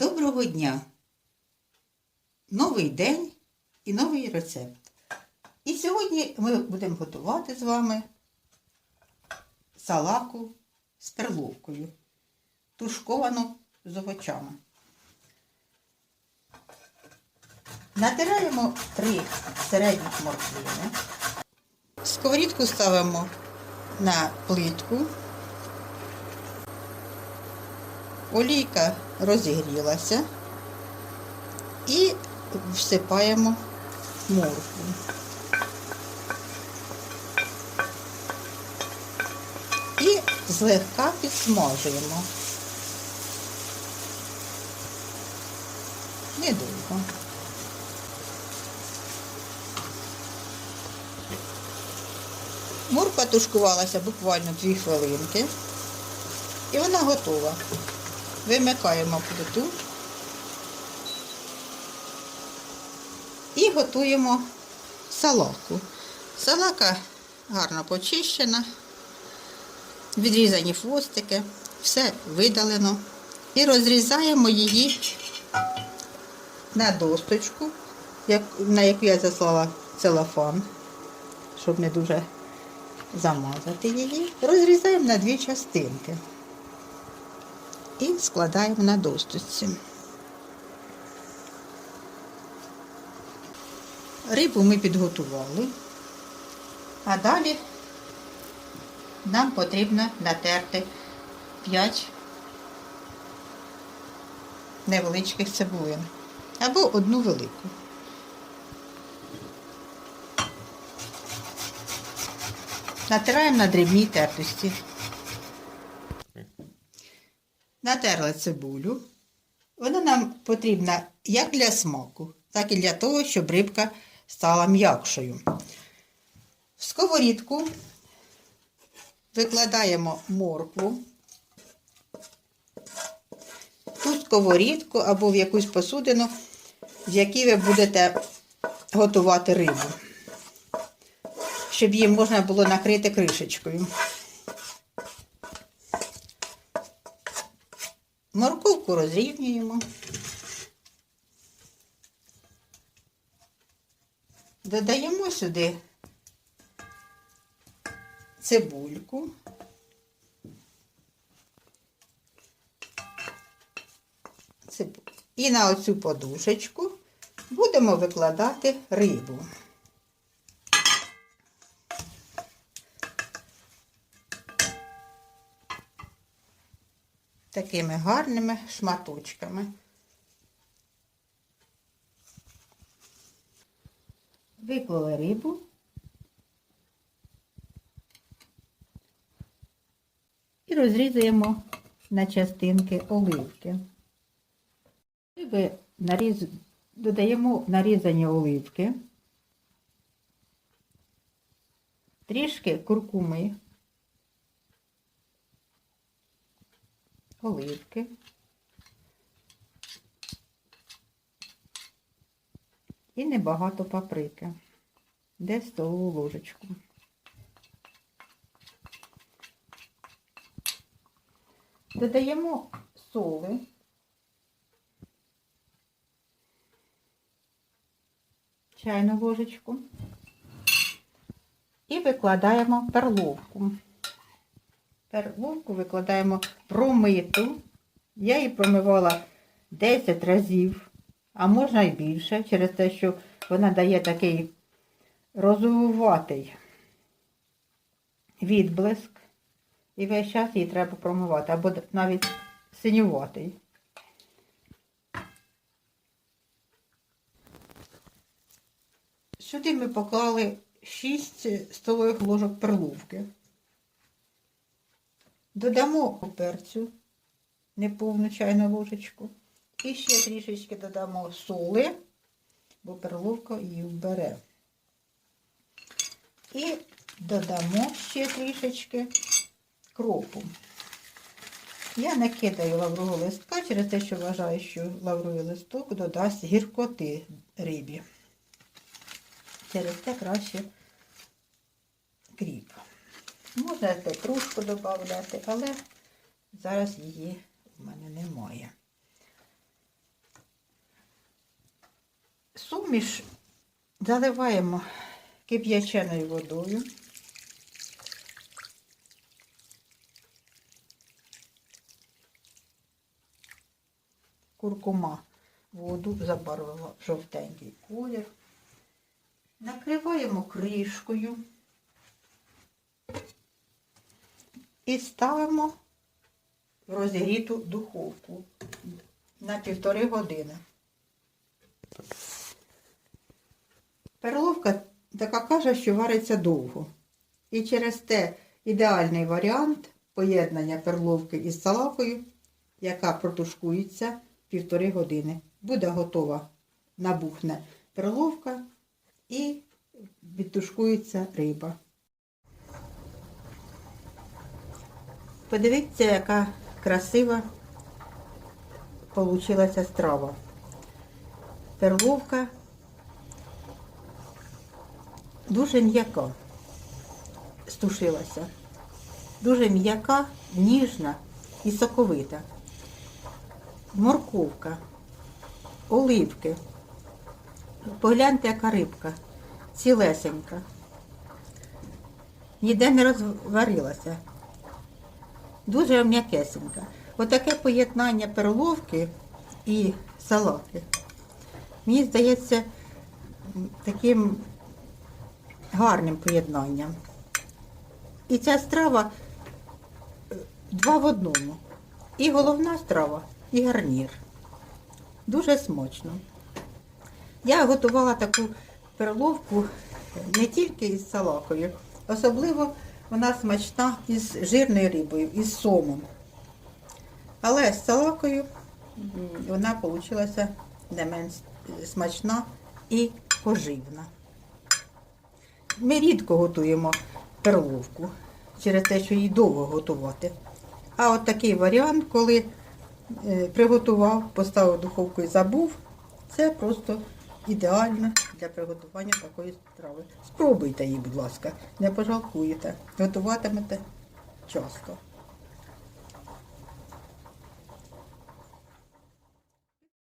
Доброго дня! Новий день і новий рецепт. І сьогодні ми будемо готувати з вами салаку з перловкою, тушковану з овочами. Натираємо три середніх морквини. Сковорідку ставимо на плитку. Олійка розігрілася і всипаємо моркву. І злегка підсмажуємо. Недовго. Морква тушкувалася буквально 2 хвилинки. І вона готова. Вимикаємо плиту і готуємо салаку. Салака гарно почищена, відрізані хвостики, все видалено. І розрізаємо її на досточку, на яку я заслала целофан, щоб не дуже замазати її. Розрізаємо на дві частинки і складаємо на досточці. Рибу ми підготували, а далі нам потрібно натерти 5 невеличких цибулин або одну велику. Натираємо на дрібній тертості. Натерли цибулю. Вона нам потрібна як для смаку, так і для того, щоб рибка стала м'якшою. В сковорідку викладаємо моркву. Ту сковорідку або в якусь посудину, в якій ви будете готувати рибу, щоб її можна було накрити кришечкою. Морковку розрівнюємо. Додаємо сюди цибульку. І на оцю подушечку будемо викладати рибу. Такими гарними шматочками. Виклали рибу. І розрізаємо на частинки оливки. Риби наріз... додаємо нарізані оливки, трішки куркуми, оливки. І небагато паприки. Десь столову ложечку. Додаємо соли. Чайну ложечку. І викладаємо перловку. Перловку викладаємо промиту. Я її промивала 10 разів, а можна і більше, через те, що вона дає такий розуватий відблиск. І весь час її треба промивати, або навіть синюватий. Сюди ми поклали 6 столових ложок перловки. Додамо перцю, неповну чайну ложечку. І ще трішечки додамо соли, бо перловка її вбере. І додамо ще трішечки кропу. Я накидаю лаврового листка через те, що вважаю, що лавровий листок додасть гіркоти рибі. Через те краще кріп. Можна петрушку додати, але зараз її в мене немає. Суміш заливаємо кип'яченою водою. Куркума воду забарвила жовтенький колір. Накриваємо кришкою. І ставимо в розігріту духовку на півтори години. Перловка така каже, що вариться довго. І через те ідеальний варіант поєднання перловки із салакою, яка протушкується півтори години. Буде готова, набухне перловка і відтушкується риба. Подивіться, яка красива получилася страва. Перловка дуже м'яка стушилася. Дуже м'яка, ніжна і соковита. Морковка, оливки. Погляньте, яка рибка, цілесенька. Ніде не розварилася. Дуже м'якесенька. Отаке поєднання перловки і салати. Мені здається таким гарним поєднанням. І ця страва е, два в одному. І головна страва, і гарнір. Дуже смачно. Я готувала таку перловку не тільки із салакою, особливо вона смачна із жирною рибою, із сомом. Але з салакою вона вийшла не менш смачна і поживна. Ми рідко готуємо перловку через те, що її довго готувати. А от такий варіант, коли е, приготував, поставив в духовку і забув, це просто ідеально для приготування такої страви. Спробуйте її, будь ласка, не пожалкуєте. Готуватимете часто.